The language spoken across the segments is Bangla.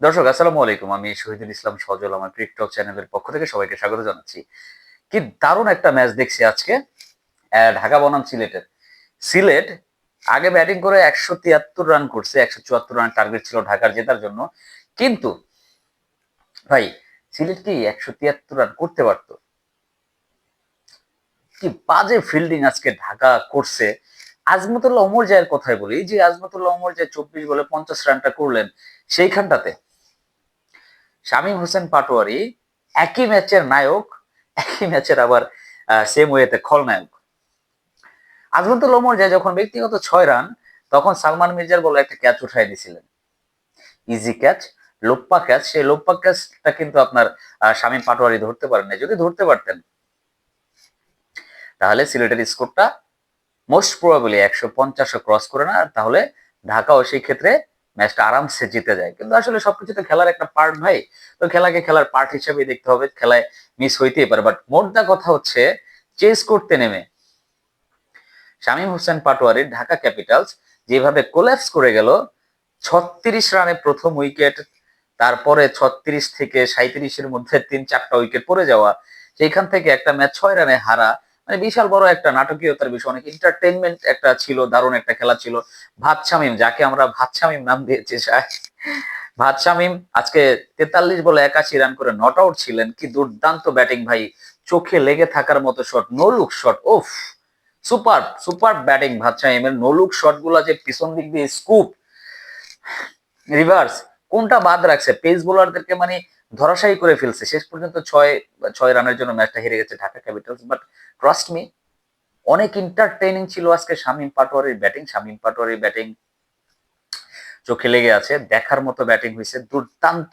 দর্শক, আসসালামু আলাইকুম। আমি শহীদুল ইসলাম সজল, আমার টিকটক চ্যানেলের পক্ষ থেকে সবাইকে স্বাগত জানাচ্ছি। কি দারুণ একটা ম্যাচ দেখছি আজকে। ঢাকা বনাম সিলেটের। সিলেট আগে ব্যাটিং করে একশো তিয়াত্তর রান করছে, একশো চুয়াত্তর রান টার্গেট ছিল ঢাকার জেতার জন্য। কিন্তু, ভাই, সিলেট কি একশো তিয়াত্তর রান করতে পারতো? কি বাজে ফিল্ডিং আজকে ঢাকা করছে। আজমতুল্লাহ ওমর জায়ের কথাই বলি, যে আজমতুল্লাহ ওমর জায় চব্বিশ বলে পঞ্চাশ রানটা করলেন সেইখানটাতে শামীম হোসেন পাটোয়ারি একই ম্যাচের নায়ক, একই ম্যাচের আবার সেম ওয়েতে খলনায়ক। আজমতুল ওমর যায়, যখন ব্যক্তিগত ছয় রান, তখন সালমান মির্জার বলে একটা ক্যাচ উঠাই দিয়েছিলেন ইজি ক্যাচ লোপ্পা ক্যাচ সেই লোপ্পা ক্যাচটা কিন্তু আপনার শামীম পাটোয়ারি ধরতে পারেন না যদি ধরতে পারতেন, তাহলে সিলেটের স্কোরটা মোস্ট প্রবাবলি একশো পঞ্চাশও ক্রস করে না তাহলে ঢাকাও সেই ক্ষেত্রে ম্যাচটা আরামসে জিতে যায়। কিন্তু আসলে সবকিছু তো খেলার একটা পার্ট ভাই। তো খেলাকে খেলার পার্ট হিসেবে দেখতে হবে। খেলায় মিস হইতেই পারে। বাট মোটটা কথা হচ্ছে চেস করতে নেমে শামীম হোসেন পাটোয়ারির ঢাকা ক্যাপিটালস, যেভাবে কোল্যাপস করে গেল, ছত্রিশ রানে প্রথম উইকেট তারপরে ছত্রিশ থেকে সাঁত্রিশের মধ্যে তিন চারটা উইকেট পড়ে যাওয়া, সেইখান থেকে একটা ম্যাচ ছয় রানে হারা। মানে বিশাল বড় একটা নাটকীয়তার বিষয়, অনেক এন্টারটেনমেন্ট একটা ছিল, দারুণ একটা খেলা ছিল। ভাত শামিম যাকে আমরা ভাত শামিম নাম দিয়েছি ভাত শামিম আজকে তেতাল্লিশ বলে একাশি রান করে নট আউট ছিলেন। কি দুর্দান্ত ব্যাটিং ভাই। চোখে লেগে থাকার মতো shot no look shot of super super batting ভাত শামিমের নো লুক শটগুলা যে পিছন দিক দিয়ে স্কুপ রিভার্স কোনটা বাদ রাখছে? পেস বোলারদেরকে মানে ধরাশায়ী করে ফেলছে। শেষ পর্যন্ত ছয় ছয় রানের জন্য ম্যাচটা হেরে গেছে Dhaka Capitals but trust me অনেক এন্টারটেইনিং ছিল আজকে শামীম পাটোয়ারির ব্যাটিং শামীম পাটোয়ারির ব্যাটিং চোখে লেগে আছে, দেখার মতো ব্যাটিং হয়েছে, দুর্দান্ত।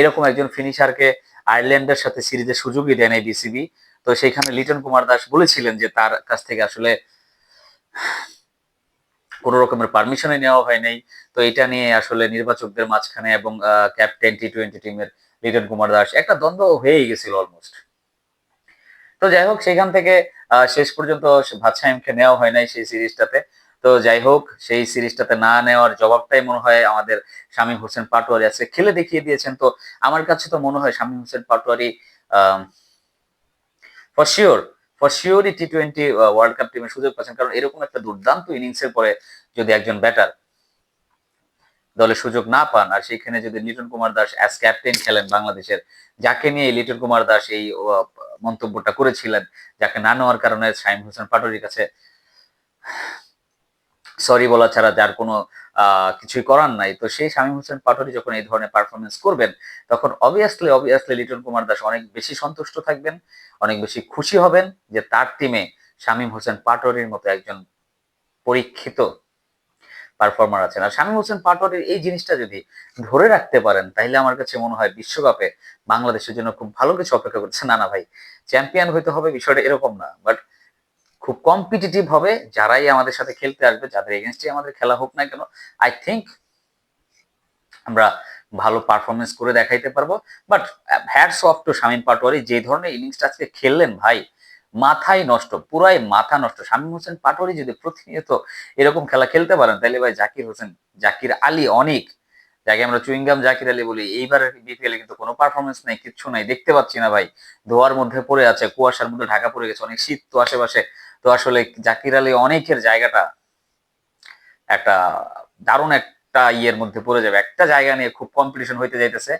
এরকম একজন ফিনিশারকে আয়ারল্যান্ডের সাথে সিরিজের সুযোগই দেয় নাই বিসিবি তো সেইখানে লিটন কুমার দাস বলেছিলেন যে তার কাছ থেকে আসলে কোনো রকমের পারমিশনই নেওয়া হয় নাই। তো এটা নিয়ে আসলে নির্বাচকদের মাঝখানে এবং ক্যাপ্টেন টি টোয়েন্টি টিমের লিটন কুমার দাস, একটা দ্বন্দ্ব হয়েই গেছিল অলমোস্ট তো যাই হোক সেখান থেকে শেষ পর্যন্ত ভাতসাইমকে নেওয়া হয় নাই সেই সিরিজটাতে। তো যাই হোক, সেই সিরিজটাতে না নেওয়ার জবাবটাই মনে হয় আমাদের শামীম হোসেন পাটোয়ারি আজকে খেলে দেখিয়ে দিয়েছেন তো আমার কাছে তো মনে হয় Shamim Hossain Patwari for sure for T twenty world cup টিমের সুযোগ পাচ্ছেন। কারণ এরকম একটা দুর্দান্ত ইনিংসের পরে যদি একজন ব্যাটার দলে সুযোগ না পান, আর সেখানে যদি লিটন কুমার দাস অ্যাজ ক্যাপ্টেন খেলেন বাংলাদেশের, যাকে নিয়ে লিটন কুমার দাস এই মন্তব্যটা করেছিলেন, যাকে না নেওয়ার কারণে শাহিম হোসেন পাটোরির কাছে সরি বলা ছাড়া যার কোনো কিছুই করার নাই। তো সেই শামীম হোসেন পাটোয়ারি যখন এই ধরনের পারফরমেন্স করবেন, তখন অবভিয়াসলি অবভিয়াসলি লিটন কুমার দাস অনেক বেশি সন্তুষ্ট থাকবেন, অনেক বেশি খুশি হবেন যে তার টিমে শামীম হোসেন পাটোয়ারির মতো একজন পরীক্ষিত পারফর্মার আছেন। আর শামীম হোসেন পাটোয়ারির এই জিনিসটা যদি ধরে রাখতে পারেন, তাহলে আমার কাছে মনে হয় বিশ্বকাপে বাংলাদেশের জন্য খুব ভালো কিছু অপেক্ষা করছে। না না ভাই চ্যাম্পিয়ন হইতে হবে বিষয়টা এরকম না। বাট খুব কম্পিটিটিভ হবে যারাই আমাদের সাথে খেলতে আসবে, যাদের এগেনস্টে আমাদের খেলা হোক না কেন আই থিঙ্ক আমরা ভালো পারফরমেন্স করে দেখাইতে পারব। But hats off to Shamim Patwari যে ধরনের ইনিংসটা আজকে খেললেন ভাই। মাথাই নষ্ট, পুরাই মাথা নষ্ট। শামীম হোসেন পাটোয়ারি যদি প্রতিনিয়ত এরকম খেলা খেলতে পারেন, তাহলে ভাই জাকির হোসেন, জাকির আলী অনেক। যাকে আমরা চুইংগাম জাকির আলী বলি এইবারের বিপিএল কিন্তু কোনো পারফরমেন্স নাই, কিচ্ছু নাই। দেখতে পাচ্ছি না ভাই, ধোয়ার মধ্যে পড়ে আছে, কুয়াশার মধ্যে ঢাকা পড়ে গেছে, অনেক শীত তো আশেপাশে। তো আসলে জাকির আলী অনেকের জায়গাটা একটা দারুণ একটা ইয়ের মধ্যে পড়ে যাবে। একটা জায়গা নিয়ে খুব কম্পিটিশন হইতে যাইতেছে।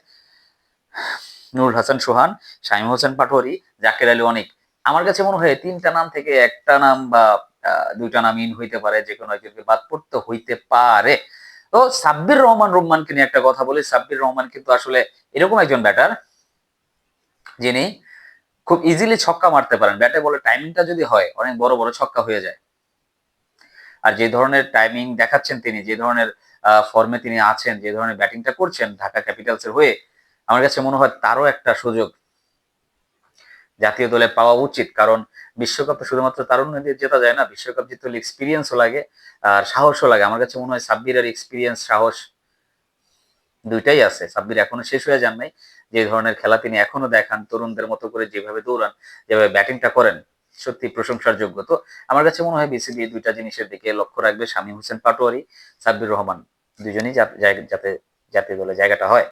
নুরুল হাসান সোহান শাহিম হোসেন পাটোয়ারি, জাকির আলী অনেক। আমার কাছে মনে হয় তিনটা নাম থেকে একটা নাম বা দুইটা নাম ইন হইতে পারে, যে কোনো একজনকে বাদ পড়তে হইতে পারে। তো সাব্বির রহমান রহমানকে নিয়ে একটা কথা বলি। সাব্বির রহমান কিন্তু আসলে এরকম একজন ব্যাটার, যিনি খুব ইজিলি ছক্কা মারতে পারেন। ব্যাটে বলে টাইমিংটা যদি হয়, অনেক বড় বড় ছক্কা হয়ে যায়। আর যে ধরনের টাইমিং দেখাচ্ছেন তিনি, যে ধরনের ফর্মে তিনি আছেন, যে ধরনের ব্যাটিংটা করছেন ঢাকা ক্যাপিটালসের হয়ে, আমার কাছে মনে হয় তারও একটা সুযোগ জাতীয় দলে পাওয়া উচিত। কারণ বিশ্বকাপ তো শুধুমাত্র তারুণ্যদের জেতা যায় না, বিশ্বকাপ জিততে হলে এক্সপিরিয়েন্সও লাগে আর সাহসও লাগে। আমার কাছে মনে হয় সাব্বিরের এক্সপিরিয়েন্স সাহস দুইটাই আছে। সাব্বির এখনও শেষ হয়ে যান নাই। যে ধরনের খেলা তিনি এখনও দেখান, তরুণদের মতো করে যেভাবে দৌড়ান, যেভাবে ব্যাটিংটা করেন, সত্যি প্রশংসার যোগ্য। তো আমার কাছে মনে হয় বিসিবি দুইটা জিনিসের দিকে লক্ষ্য রাখবে। শামীম হোসেন পাটোয়ারি, সাব্বির রহমান, দুজনেই যাতে জাতীয় দলে জায়গাটা হয়।